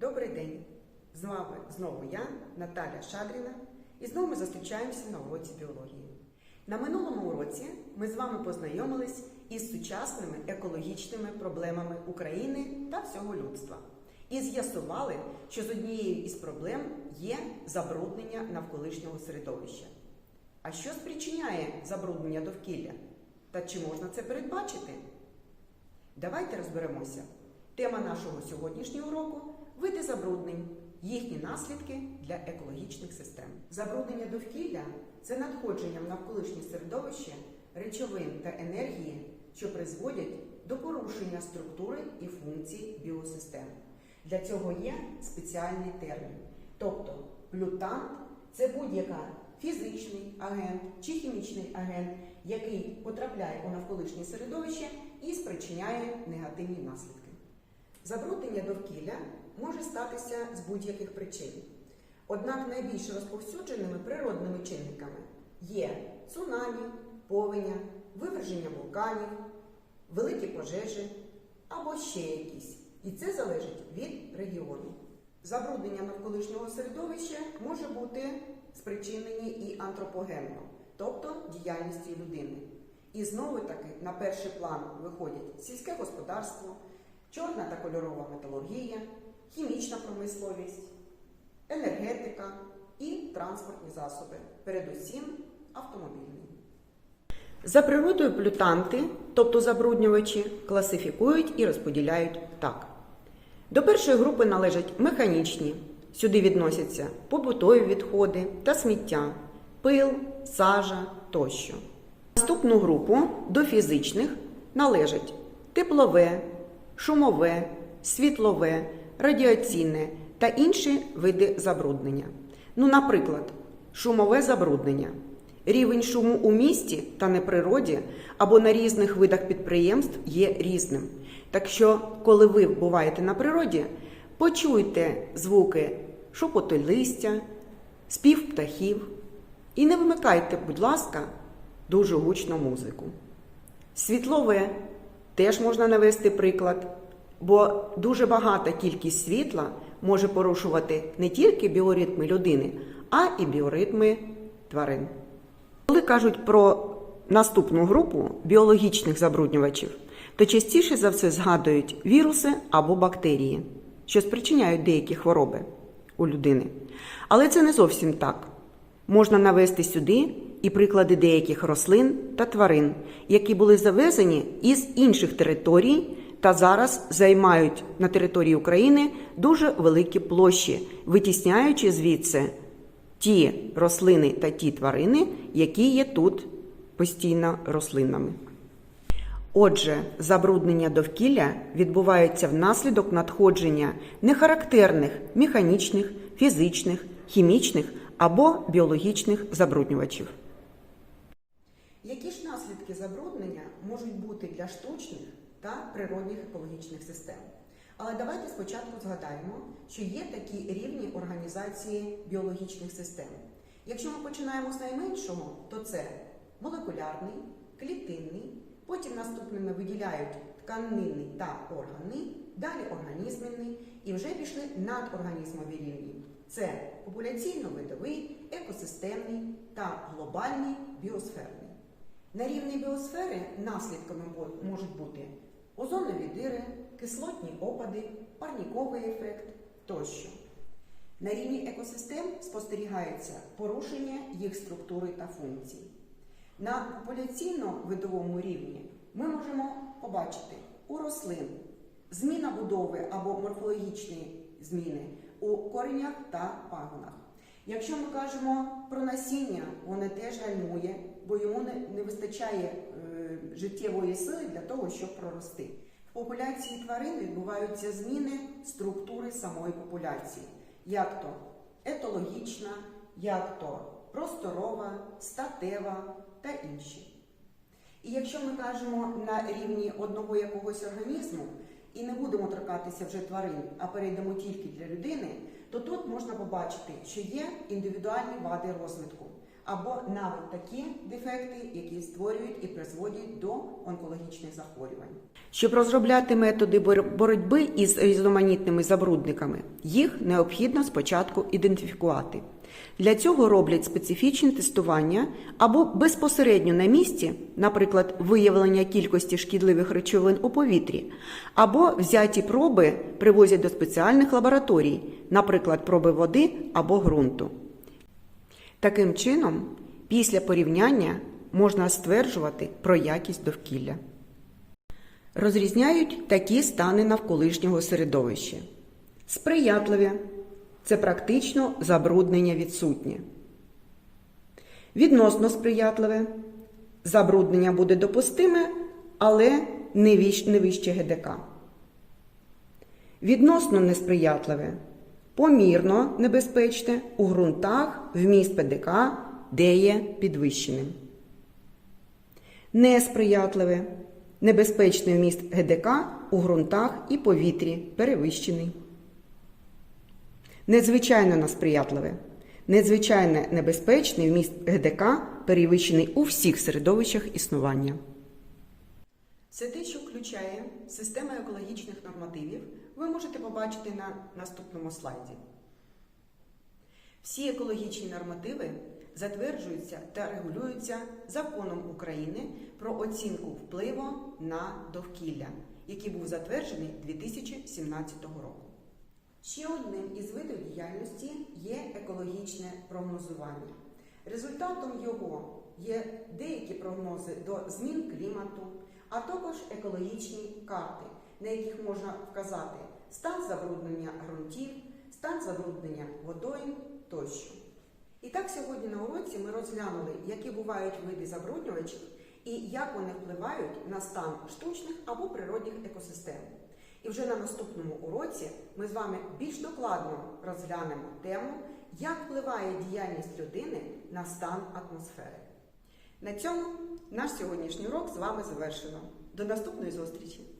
Добрий день! З вами знову я, Наталя Шадріна, і знову ми зустрічаємося на уроці біології. На минулому уроці ми з вами познайомились із сучасними екологічними проблемами України та всього людства. І з'ясували, що з однією із проблем є забруднення навколишнього середовища. А що спричиняє забруднення довкілля? Та чи можна це передбачити? Давайте розберемося. Тема нашого сьогоднішнього уроку види забруднень, їхні наслідки для екологічних систем. Забруднення довкілля це надходження в навколишнє середовище речовин та енергії, що призводять до порушення структури і функцій біосистем. Для цього є спеціальний термін. Тобто плютант це будь-яка фізичний агент чи хімічний агент, який потрапляє у навколишнє середовище і спричиняє негативні наслідки. Забруднення довкілля може статися з будь-яких причин. Однак найбільш розповсюдженими природними чинниками є цунамі, повеня, виверження вулканів, великі пожежі або ще якісь. І це залежить від регіону. Забруднення навколишнього середовища може бути спричинені і антропогенно, тобто діяльністю людини. І знову таки на перший план виходять сільське господарство, чорна та кольорова металургія, хімічна промисловість, енергетика і транспортні засоби, передусім автомобільні. За природою плютанти, тобто забруднювачі, класифікують і розподіляють так. До першої групи належать механічні. Сюди відносяться побутові відходи та сміття, пил, сажа тощо. Наступну групу до фізичних належать теплове, шумове, світлове, радіаційне та інші види забруднення. Ну, наприклад, шумове забруднення. Рівень шуму у місті та на природі або на різних видах підприємств є різним. Так що, коли ви буваєте на природі, почуйте звуки шепоту листя, спів птахів і не вимикайте, будь ласка, дуже гучну музику. Світлове теж можна навести приклад, бо дуже багата кількість світла може порушувати не тільки біоритми людини, а і біоритми тварин. Коли кажуть про наступну групу біологічних забруднювачів, то частіше за все згадують віруси або бактерії, що спричиняють деякі хвороби у людини. Але це не зовсім так. Можна навести сюди і приклади деяких рослин та тварин, які були завезені із інших територій та зараз займають на території України дуже великі площі, витісняючи звідси ті рослини та ті тварини, які є тут постійно рослинами. Отже, забруднення довкілля відбувається внаслідок надходження нехарактерних механічних, фізичних, хімічних або біологічних забруднювачів. Які ж наслідки забруднення можуть бути для штучних та природних екологічних систем? Але давайте спочатку згадаємо, що є такі рівні організації біологічних систем. Якщо ми починаємо з найменшого, то це молекулярний, клітинний, потім наступними виділяють тканинний та органний, далі організменний і вже пішли надорганізмові рівні. Це популяційно-видовий, екосистемний та глобальний біосферний. На рівні біосфери наслідками можуть бути озонові дири, кислотні опади, парніковий ефект тощо. На рівні екосистем спостерігається порушення їх структури та функцій. На популяційно-видовому рівні ми можемо побачити у рослин зміна будови або морфологічні зміни у коренях та пагонах. Якщо ми кажемо про насіння, воно теж гальмує, бо йому не, не вистачає е, життєвої сили для того, щоб прорости. В популяції тварин відбуваються зміни структури самої популяції, як то етологічна, як то просторова, статева та інші. І якщо ми кажемо на рівні одного якогось організму і не будемо торкатися вже тварин, а перейдемо тільки для людини, то тут можна побачити, що є індивідуальні вади розвитку. Або навіть такі дефекти, які створюють і призводять до онкологічних захворювань. Щоб розробляти методи боротьби із різноманітними забрудниками, їх необхідно спочатку ідентифікувати. Для цього роблять специфічні тестування або безпосередньо на місці, наприклад, виявлення кількості шкідливих речовин у повітрі, або взяті проби привозять до спеціальних лабораторій, наприклад, проби води або ґрунту. Таким чином, після порівняння можна стверджувати про якість довкілля. Розрізняють такі стани навколишнього середовища. Сприятливі це практично забруднення відсутнє. Відносно сприятливе забруднення буде допустиме, але не вище ГДК. Відносно несприятливе помірно небезпечне у ґрунтах вміст ПДК, де є підвищеним. Несприятливе небезпечний вміст ГДК у ґрунтах і повітрі перевищений. Незвичайно несприятливе. Незвичайно небезпечний вміст ГДК перевищений у всіх середовищах існування. Все те, що включає система екологічних нормативів, ви можете побачити на наступному слайді. Всі екологічні нормативи затверджуються та регулюються законом України про оцінку впливу на довкілля, який був затверджений 2017 року. Ще одним із видів діяльності є екологічне прогнозування. Результатом його є деякі прогнози до змін клімату, а також екологічні карти, на яких можна вказати стан забруднення ґрунтів, стан забруднення водою тощо. І так сьогодні на уроці ми розглянули, які бувають види забруднювачів і як вони впливають на стан штучних або природних екосистем. І вже на наступному уроці ми з вами більш докладно розглянемо тему, як впливає діяльність людини на стан атмосфери. На цьому наш сьогоднішній урок з вами завершено. До наступної зустрічі!